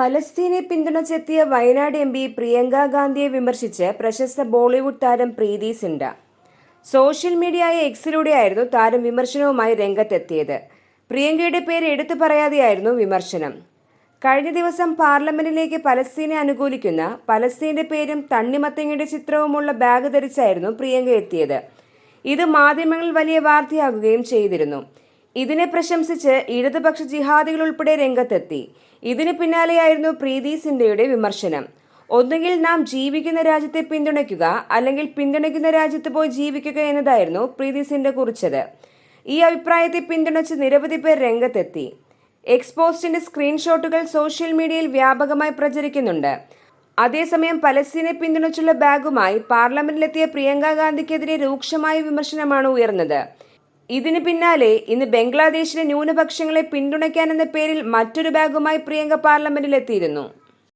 പലസ്തീനെ പിന്തുണച്ചെത്തിയ Wayanad M P Priyanka ഗാന്ധിയെ വിമർശിച്ച് പ്രശസ്ത ബോളിവുഡ് താരം പ്രീതി സിൻഡ. സോഷ്യൽ മീഡിയയായ എക്സിലൂടെയായിരുന്നു താരം വിമർശനവുമായി രംഗത്തെത്തിയത്. പ്രിയങ്കയുടെ പേര് എടുത്തു പറയാതെയായിരുന്നു വിമർശനം. കഴിഞ്ഞ ദിവസം പാർലമെന്റിലേക്ക് പലസ്തീനെ അനുകൂലിക്കുന്ന പലസ്തീന്റെ പേരും തണ്ണിമത്തങ്ങയുടെ ചിത്രവുമുള്ള ബാഗ് ധരിച്ചായിരുന്നു പ്രിയങ്ക എത്തിയത്. ഇത് മാധ്യമങ്ങളിൽ വലിയ വാർത്തയാകുകയും ചെയ്തിരുന്നു. ഇതിനെ പ്രശംസിച്ച് ഇടതുപക്ഷ ജിഹാദികൾ ഉൾപ്പെടെ രംഗത്തെത്തി. ഇതിന് പിന്നാലെയായിരുന്നു പ്രീതി സിൻഡയുടെ വിമർശനം. ഒന്നുകിൽ നാം ജീവിക്കുന്ന രാജ്യത്തെ പിന്തുണയ്ക്കുക അല്ലെങ്കിൽ പിന്തുണയ്ക്കുന്ന രാജ്യത്ത് പോയി ജീവിക്കുക എന്നതായിരുന്നു പ്രീതി സിൻഡ കുറിച്ചത്. ഈ അഭിപ്രായത്തെ പിന്തുണച്ച് നിരവധി പേർ രംഗത്തെത്തി. എക്സ്പോസ്റ്റിന്റെ സ്ക്രീൻഷോട്ടുകൾ സോഷ്യൽ മീഡിയയിൽ വ്യാപകമായി പ്രചരിക്കുന്നുണ്ട്. അതേസമയം പലസ്തീനെ പിന്തുണച്ചുള്ള ബാഗുമായി പാർലമെന്റിലെത്തിയ പ്രിയങ്ക ഗാന്ധിക്കെതിരെ രൂക്ഷമായ വിമർശനമാണ് ഉയർന്നത്. ഇതിന് പിന്നാലെ ഇന്ന് ബംഗ്ലാദേശിലെ ന്യൂനപക്ഷങ്ങളെ പിന്തുണയ്ക്കാനെന്ന പേരിൽ മറ്റൊരു ബാഗുമായി പ്രിയങ്ക പാർലമെന്റിലെത്തിയിരുന്നു.